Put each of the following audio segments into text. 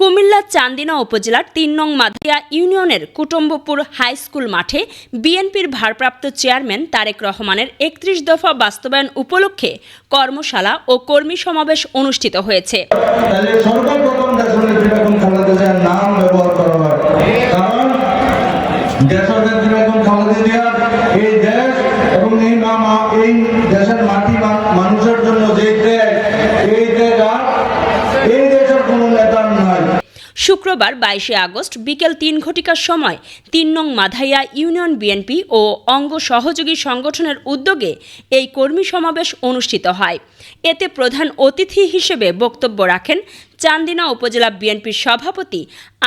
কুমিল্লা চান্দিনা উপজেলার তিন নং মাধিয়া ইউনিয়নের কুটুম্বপুর হাই স্কুল মাঠে বিএনপির ভারপ্রাপ্ত চেয়ারম্যান তারেক রহমানের একত্রিশ দফা বাস্তবায়ন উপলক্ষে কর্মশালা ও কর্মী সমাবেশ অনুষ্ঠিত হয়েছে। হয়। এই দেশ এবং এই নাম, এই দেশের মাটি মানুষের জন্য যে শুক্রবার বাইশে আগস্ট বিকেল তিন ঘটিকার সময় তিন নং মাধাইয়া ইউনিয়ন বিএনপি ও অঙ্গ সহযোগী সংগঠনের উদ্যোগে এই কর্মী সমাবেশ অনুষ্ঠিত হয়। এতে প্রধান অতিথি হিসেবে বক্তব্য রাখেন চান্দিনা উপজেলা বিএনপির সভাপতি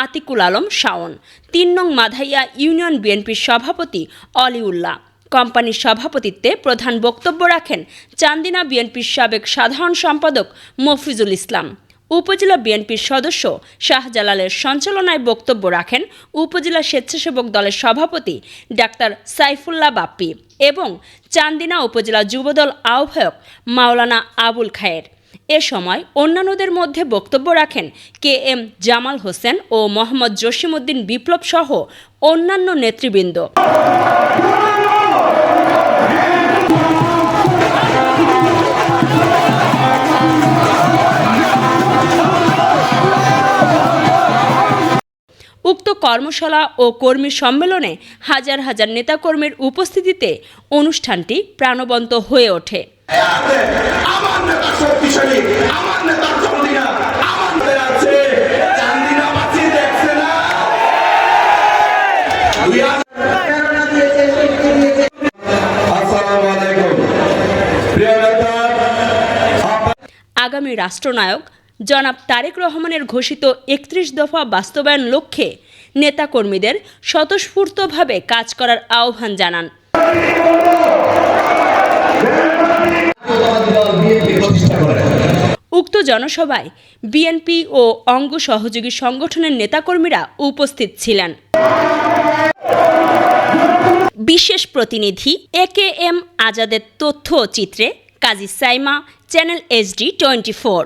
আতিকুল আলম শাওন, তিন নং মাধাইয়া ইউনিয়ন বিএনপির সভাপতি অলিউল্লাহ। কোম্পানির সভাপতিত্বে প্রধান বক্তব্য রাখেন চান্দিনা বিএনপির সাবেক সাধারণ সম্পাদক মফিজুল ইসলাম। উপজেলা বিএনপির সদস্য শাহজালালের সঞ্চালনায় বক্তব্য রাখেন উপজেলা স্বেচ্ছাসেবক দলের সভাপতি ডাক্তার সাইফুল্লাহ বাপ্পি এবং চান্দিনা উপজেলা যুবদল আহ্বায়ক মাওলানা আবুল খায়ের। এ সময় অন্যান্যদের মধ্যে বক্তব্য রাখেন কে এম জামাল হোসেন ও মোহাম্মদ জসিমউদ্দিন বিপ্লব সহ অন্যান্য নেতৃবৃন্দ। কর্মশালা ও কর্মী সম্মেলনে হাজার হাজার নেতাকর্মীর উপস্থিতিতে অনুষ্ঠানটি প্রাণবন্ত হয়ে ওঠে। আগামী রাষ্ট্রনায়ক জনাব তারেক রহমানের ঘোষিত একত্রিশ দফা বাস্তবায়ন লক্ষ্যে নেতাকর্মীদের স্বতঃস্ফূর্তভাবে কাজ করার আহ্বান জানান। উক্ত জনসভায় বিএনপি ও অঙ্গ সহযোগী সংগঠনের নেতাকর্মীরা উপস্থিত ছিলেন। বিশেষ প্রতিনিধি এ কে এম আজাদের তথ্য চিত্রে Kazi Saima, channel HD twenty four.